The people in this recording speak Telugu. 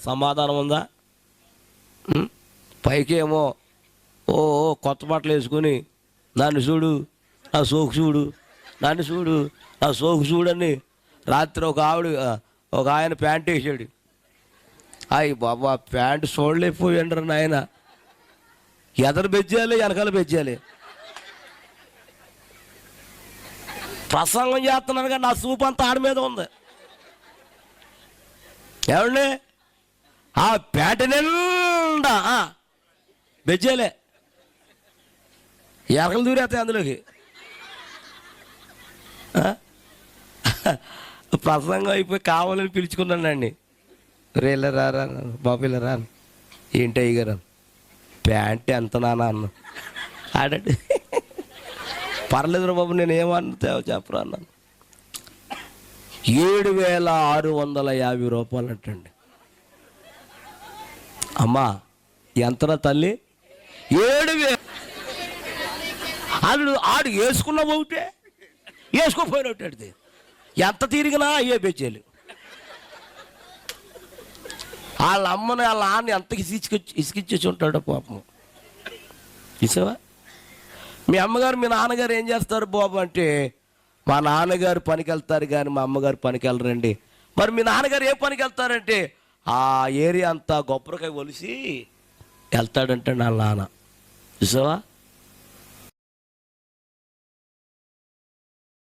సమాధానం ఉందా? పైకేమో ఓ కొత్త బట్టలు వేసుకొని నన్ను చూడు నా సోకు చూడు నన్ను చూడు నా సోకు చూడని రాత్రి ఒక ఆవిడ ఒక ఆయన ప్యాంట్ వేసాడు. అయ్యి బాబా ప్యాంట్ చూడలేకపోయాడు నాయన. ఎదరు బెజ్జాలి వెనకాల బెజ్జాలి. ప్రసంగం చేస్తున్నాను కానీ నా సూప్ అంతా ఆడి మీద ఉంది. ఏమండి? ఆ పేట నిండా ఆ, ఎరకలు దూరేస్తాయి అందులోకి. ప్రసంగం అయిపోయి కావాలని పిలుచుకున్నానండి రేళ్ళ రారా బాబు ఇలా రా ఏంటి అయ్యగారు? ప్యాంట్ ఎంత నానా అన్న. ఆడండి. పర్లేదురా బాబు నేను ఏమన్నా చెప్పరా అన్నాను. ఏడు వేల ఆరు వందల యాభై రూపాయలు అంటండి. అమ్మా ఎంతరా తల్లి? ఏడు వే ఆడు ఆడు వేసుకున్న ఒకటే. వేసుకోపోయినట్టు ఎంత తిరిగినా అయ్యే బెచ్చేలు వాళ్ళ అమ్మని వాళ్ళ ఆన్ని ఎంత తీసుకొచ్చి ఇసుకిచ్చేసి ఉంటాడో పాపం. చూసావా? మీ అమ్మగారు మీ నాన్నగారు ఏం చేస్తారు బాబు అంటే మా నాన్నగారు పనికి వెళ్తారు కానీ మా అమ్మగారు పనికి వెళ్ళరండి మరి మీ నాన్నగారు ఏ పనికి వెళ్తారంటే ఆ ఏరియా అంతా గొప్పరికాయ ఒలిసి వెళ్తాడంటే నా నాన్న. చూసావా?